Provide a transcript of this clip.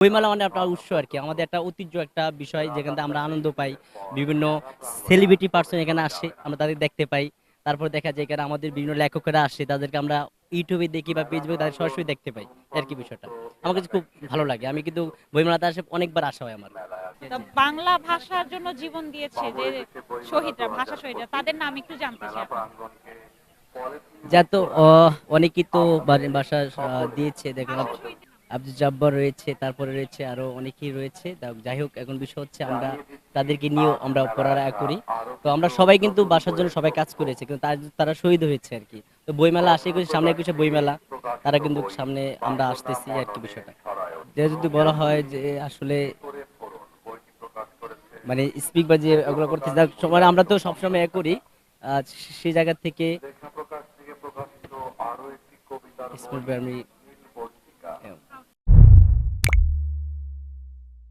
বইমেলা মানে আপনার উৎস আর কি। আমাদের একটা ঐতিহ্য একটা বিষয় যেখান থেকে আমরা আনন্দ পাই। বিভিন্ন সেলিব্রিটি পার্সন এখানে আসে আমরা তাদের দেখতে পাই। তারপর দেখা যায় এখানে আমাদের বিভিন্ন লেখকেরা আসে তাদেরকে আমরা ইউটিউবে দেখি বা ফেসবুকে তাদের সরাসরি দেখতে পাই। আর কি বিষয়টা? আমার কাছে খুব ভালো লাগে। আমি কিন্তু বইমেলাতে আসে অনেকবার আসা হয় আমার। বাংলা ভাষার জন্য জীবন দিয়েছে যে শহীদরা ভাষা শহীদরা তাদের নাম একটু জানতে চাই যা তো আহ, অনেকেই তো বাসা দিয়েছে দেখলাম। আব্দুল জব্বার রয়েছে তারপরে রয়েছে আরও অনেকেই রয়েছে। যাই হোক এখন বিষয় হচ্ছে আমরা তাদেরকে নিয়েও আমরা পড়ালেখা করি। তো আমরা সবাই কিন্তু বাসার জন্য সবাই কাজ করেছে কিন্তু তারা শহীদ হয়েছে আর কি। তো বইমেলা আসে কিছু সামনে কিছু বইমেলা তারা কিন্তু সামনে আমরা আসতেছি আর কি বিষয়টা। যে যদি বলা হয় যে আসলে মানে স্পিক বা যে ওগুলো করতে মানে আমরা তো সবসময় এ করি। সেই জায়গা থেকে আমি